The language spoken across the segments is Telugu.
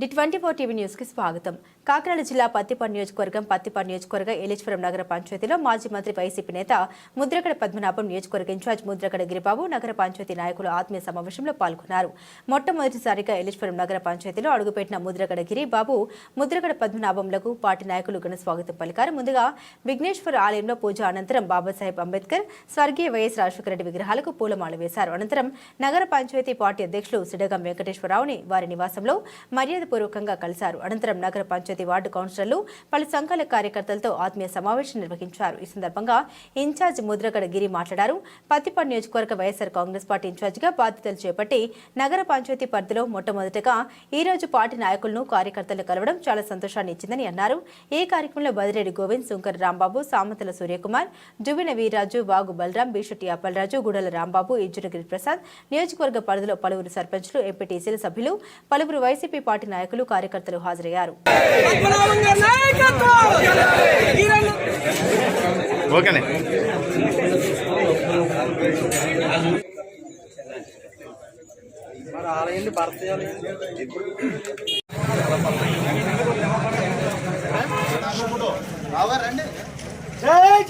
డి ట్వంటీ ఫోర్ టీవీ న్యూస్కి స్వాగతం. కాకినాడ జిల్లా పత్తిపాడు నియోజకవర్గం పత్తిపాడు నియోజకవర్గ ఏలేశ్వరం నగర పంచాయతీలో మాజీ మంత్రి వైసీపీ నేత ముద్రగడ పద్మనాభం నియోజకవర్గ ఇన్ఛార్జ్ ముద్రగడ గిరిబాబు నగర పంచాయతీ నాయకులు ఆత్మీయ సమావేశంలో పాల్గొన్నారు. మొట్టమొదటిసారిగా ఏలేశ్వరం నగర పంచాయతీలో అడుగుపెట్టిన ముద్రగడ గిరిబాబు ముద్రగడ పద్మనాభంలకు పార్టీ నాయకులు ఘన స్వాగతం పలికారు. ముందుగా విఘ్నేశ్వర ఆలయంలో పూజ అనంతరం బాబాసాహెబ్ అంబేద్కర్ స్వర్గీయ వైఎస్ రాజశేఖర రెడ్డి విగ్రహాలకు పూలమాల వేశారు. అనంతరం నగర పంచాయతీ పార్టీ అధ్యక్షులు సిడగం వెంకటేశ్వరరావుని వారి నివాసంలో మర్యాద మర్యాదపూర్వకంగా కలిశారు. అనంతరం నగర పంచాయతీ వార్డు కౌన్సిలర్లు పలు సంఘాల కార్యకర్తలతో ఆత్మీయ సమావేశం నిర్వహించారు. ఈ సందర్భంగా ఇన్ఛార్జ్ ముద్రగడ గిరి మాట్లాడారు. పత్తిపాడు నియోజకవర్గ వైఎస్ఆర్ కాంగ్రెస్ పార్టీ ఇన్ఛార్జిగా బాధ్యతలు చేపట్టి నగర పంచాయతీ పరిధిలో మొట్టమొదటగా ఈ రోజు పార్టీ నాయకులను కార్యకర్తలు కలవడం చాలా సంతోషాన్ని ఇచ్చిందని అన్నారు. ఈ కార్యక్రమంలో బదిరెడ్డి గోవింద్ శంకర్ రాంబాబు సామంతల సూర్యకుమార్ జువిన వీర్రాజు వాగు బలరాం బీషెట్టి అప్పలరాజు గుడల రాంబాబు ఇజ్జునగిరి ప్రసాద్ నియోజకవర్గ పరిధిలో పలువురు సర్పంచ్లు ఎంపీటీసీల సభ్యులు పలువురు వైసీపీ పార్టీ నాయకులు కార్యకర్తలు హాజరయ్యారు.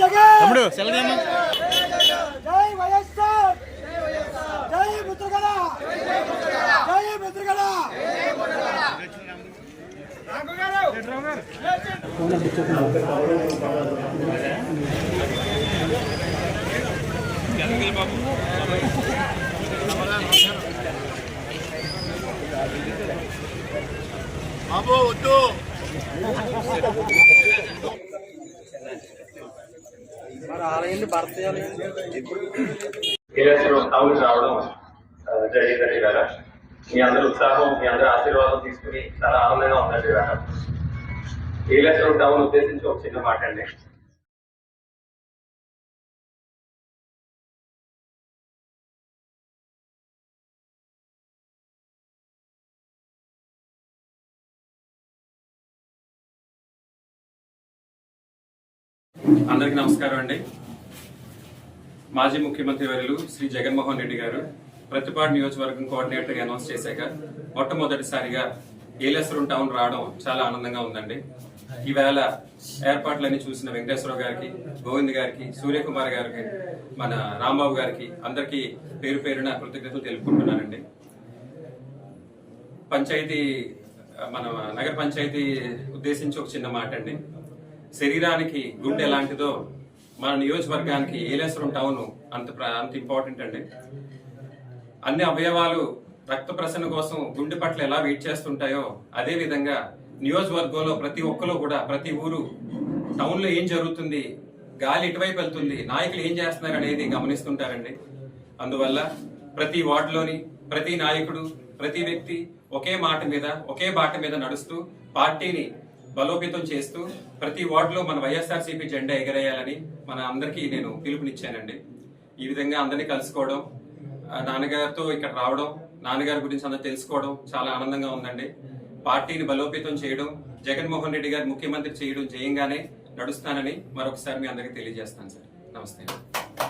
గారి బాబు వద్దు మరి రావడం జరిగిందండి ఇవాళ మీ అందరి ఉత్సాహం మీ అందరి ఆశీర్వాదం తీసుకుని చాలా ఆనందంగా ఉందండి ఇవాళ ఏలేశ్వరం టౌన్ ఉద్దేశించి ఒక చిన్న మాట అండి. అందరికీ నమస్కారం అండి. మాజీ ముఖ్యమంత్రి వర్యులు శ్రీ జగన్మోహన్ రెడ్డి గారు ప్రతిపాడు నియోజకవర్గం కోఆర్డినేటర్ అనౌన్స్ చేశాక మొట్టమొదటిసారిగా ఏలేశ్వరం టౌన్ రావడం చాలా ఆనందంగా ఉందండి. ఈవేళ ఏర్పాట్లన్నీ చూసిన వెంకటేశ్వరరావు గారికి గోవింద్ గారికి సూర్యకుమార్ గారికి మన రాంబాబు గారికి అందరికీ పేరు పేరున కృతజ్ఞతలు తెలుపుకుంటున్నానండి. పంచాయతీ మన నగర పంచాయతీ ఉద్దేశించి ఒక చిన్న మాట అండి. శరీరానికి గుండె ఎలాంటిదో మన నియోజకవర్గానికి ఏలేశ్వరం టౌన్ అంత అంత ఇంపార్టెంట్ అండి. అన్ని అవయవాలు రక్త ప్రసరణ కోసం గుండె పట్ల ఎలా వెయిట్ చేస్తుంటాయో అదే విధంగా నియోజకవర్గంలో ప్రతి ఒక్కరు కూడా ప్రతి ఊరు టౌన్లో ఏం జరుగుతుంది గాలి ఇటువైపు వెళ్తుంది నాయకులు ఏం చేస్తున్నారు అనేది గమనిస్తుంటారండి. అందువల్ల ప్రతి వార్డులోని ప్రతి నాయకుడు ప్రతి వ్యక్తి ఒకే మాట మీద ఒకే బాట మీద నడుస్తూ పార్టీని బలోపేతం చేస్తూ ప్రతి వార్డులో మన వైఎస్ఆర్సీపీ జెండా ఎగరేయాలని మన అందరికీ నేను పిలుపునిచ్చానండి. ఈ విధంగా అందరినీ కలుసుకోవడం నాన్నగారితో ఇక్కడ రావడం నాన్నగారి గురించి అందరూ తెలుసుకోవడం చాలా ఆనందంగా ఉందండి. పార్టీని బలోపేతం చేయడం జగన్మోహన్ రెడ్డి గారు ముఖ్యమంత్రి చేయడం జయంగానే నడుస్తానని మరొకసారి మీ అందరికీ తెలియజేస్తాను సార్. నమస్తే.